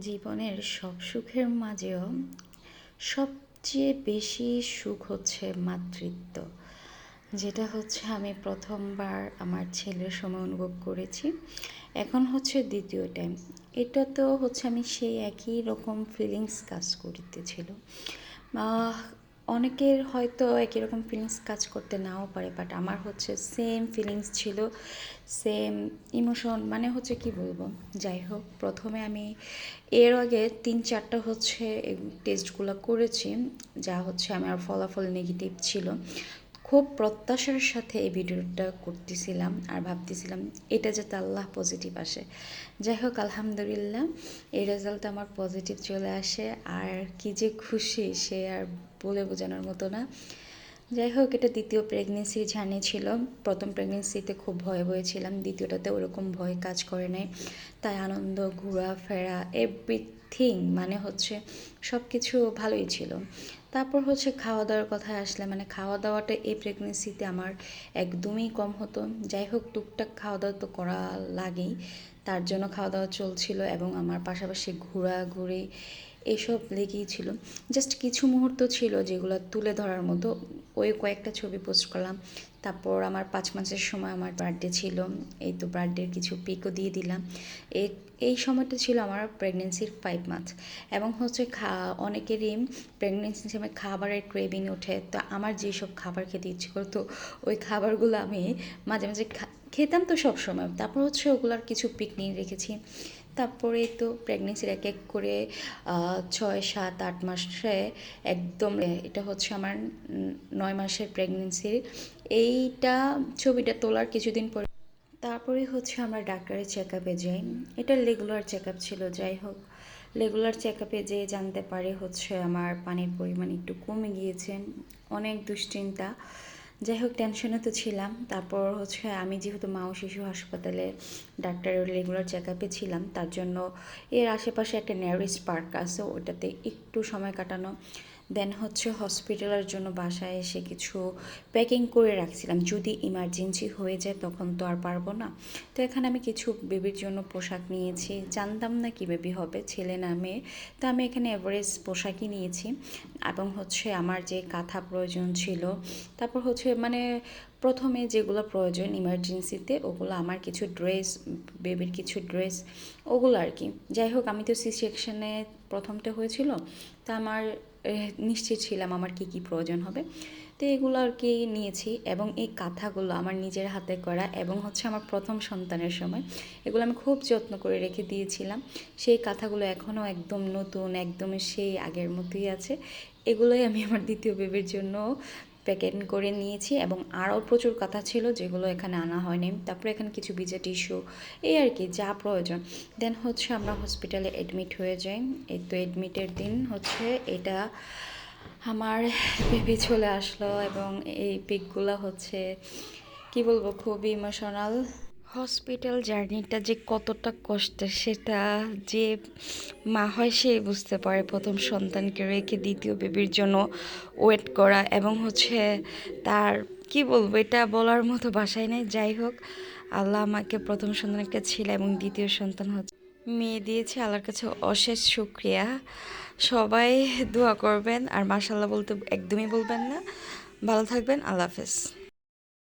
জীবনের সব সুখের মাঝেও সবচেয়ে বেশি সুখ হচ্ছে মাতৃত্ব। যেটা হচ্ছে আমি প্রথমবার আমার ছেলের সময় অনুভব করেছি। এখন হচ্ছে দ্বিতীয় টাইম এটা তো হচ্ছে আমি সেই একই রকম ফিলিংস কাজ করতেছিল। অনেকের হয়তো একই রকম ফিলিংস কাজ করতে নাও পারে বাট আমার হচ্ছে সেম ফিলিংস ছিল সেম ইমোশন মানে হচ্ছে কি বলব? যাই হোক, প্রথমে আমি এর আগে তিন চারটা হচ্ছে টেস্টগুলো করেছি, যা হচ্ছে আমার ফলাফল নেগেটিভ ছিল। খুব প্রত্যাশার সাথে এই ভিডিওটা করতেছিলাম আর ভাবতেছিলাম, এটা যাতে আল্লাহ পজিটিভ আসে। যাই হোক, আলহামদুলিল্লাহ, এই রেজাল্ট আমার পজিটিভ চলে আসে। আর কি যে খুশি, সে আর বলে বোঝানোর মতো না। যাই হোক, এটা দ্বিতীয় প্রেগনেন্সি জার্নি ছিল। প্রথম প্রেগনেন্সিতে খুব ভয়ে ভয়ে ছিলাম, দ্বিতীয়টাতে ওরকম ভয় কাজ করে নাই। তাই আনন্দ, ঘোরাফেরা এভরিথিং মানে হচ্ছে সব কিছু ভালোই ছিল। তারপর হচ্ছে খাওয়া দাওয়ার কথায় আসলে মানে খাওয়া দাওয়াটা এই প্রেগনেন্সিতে আমার একদমই কম হতো। যাই হোক, টুকটাক খাওয়া দাওয়া তো করা লাগেই। তার জন্য খাওয়া দাওয়া চলছিল এবং আমার পাশাপাশি ঘোরাঘুরি এসব লেগেই ছিল। জাস্ট কিছু মুহূর্ত ছিল যেগুলো তুলে ধরার মতো। ওই কয়েকটা ছবি পোস্ট করলাম। তারপর আমার পাঁচ মাসের সময় আমার বার্থডে ছিল। এই তো বার্থডের কিছু পিকও দিয়ে দিলাম। এই সময়টা ছিল আমার প্রেগনেন্সির ফাইভ মান্থ এবং হচ্ছে খা, অনেকেরই প্রেগনেন্সির সময় খাবারের ক্রেভিং ওঠে। তো আমার যেসব খাবার খেতে ইচ্ছে করতো, ওই খাবারগুলো আমি মাঝে মাঝে খেতাম তো সব সময় তারপর হচ্ছে ওগুলোর কিছু পিক নিয়ে রেখেছি। তারপরে তো প্রেগনেন্সির এক এক করে ছয়, সাত, আট মাসে একদম এটা হচ্ছে আমার নয় মাসের প্রেগনেন্সির এইটা ছবিটা তোলার কিছুদিন পরে, তারপরে হচ্ছে আমরা ডাক্তারের চেক আপে যাই। এটা রেগুলার চেক আপ ছিল, যাই হোক। রেগুলার চেক আপে যেয়ে জানতে পারে হচ্ছে আমার পানির পরিমাণ একটু কমে গিয়েছে, অনেক দুশ্চিন্তা। যাই হোক টেনশনে তো ছিলাম। তারপর হচ্ছে আমি যেহেতু মা ও শিশু হাসপাতালে ডাক্তারের রেগুলার চেক আপে ছিলাম, তার জন্য এর আশেপাশে একটা ন্যারিস পার্ক আছে, ওটাতে একটু সময় কাটানো। দেন হচ্ছে হসপিটালের জন্য বাসায় এসে কিছু প্যাকিং করে রাখছিলাম। যদি ইমার্জেন্সি হয়ে যায় তখন তো আর পারব না। তো এখানে আমি কিছু বেবির জন্য পোশাক নিয়েছি। জানতাম না কি বেবি হবে, ছেলে না মেয়ে। তো আমি এখানে অ্যাভারেজ পোশাকই নিয়েছি। এবং হচ্ছে আমার যে কাঁথা প্রয়োজন ছিল, তারপর হচ্ছে মানে প্রথমে যেগুলো প্রয়োজন ইমার্জেন্সিতে ওগুলো আমার কিছু ড্রেস বেবির কিছু ড্রেস ওগুলো আর কি। যাই হোক, আমি তো সি সেকশনে প্রথমটা হয়েছিল, তা আমার নিশ্চিত ছিলাম আমার কি কি প্রয়োজন হবে। তো এগুলো আর কি নিয়েছি এবং এই কাঁথাগুলো আমার নিজের হাতে করা এবং হচ্ছে আমার প্রথম সন্তানের সময়, এগুলো আমি খুব যত্ন করে রেখে দিয়েছিলাম। সেই কাঁথাগুলো এখনও একদম নতুন একদম সেই আগের মতোই আছে। এগুলোই আমি আমার দ্বিতীয় বেবির জন্য প্যাকেট করে নিয়েছি এবং আরও প্রচুর কথা ছিল যেগুলো এখানে আনা হয়নি। তারপরে এখানে কিছু বিজে টিস্যু, এই আর কি, যা প্রয়োজন। দেন হচ্ছে আমরা হসপিটালে অ্যাডমিট হয়ে যাই। এই তো অ্যাডমিটের দিন হচ্ছে এটা আমার বেবি চলে আসলো এবং এই পিকগুলো হচ্ছে, কি বলব, খুবই ইমোশনাল হসপিটাল জার্নিটা যে কতটা কষ্টের, সেটা যে মা হয় সে বুঝতে পারে। প্রথম সন্তানকে রেখে দ্বিতীয় বেবির জন্য ওয়েট করা এবং হচ্ছে তার, কি বলব, এটা বলার মতো বাসায় নেই। যাই হোক, আল্লাহ আমাকে প্রথম সন্তানকে ছিল এবং দ্বিতীয় সন্তান হচ্ছে। মেয়ে দিয়েছে, আল্লাহর কাছে অশেষ শুক্রিয়া। সবাই দোয়া করবেন আর মাসাল্লাহ বলতে একদমই বলবেন না। ভালো থাকবেন, আল্লাহ হাফেজ।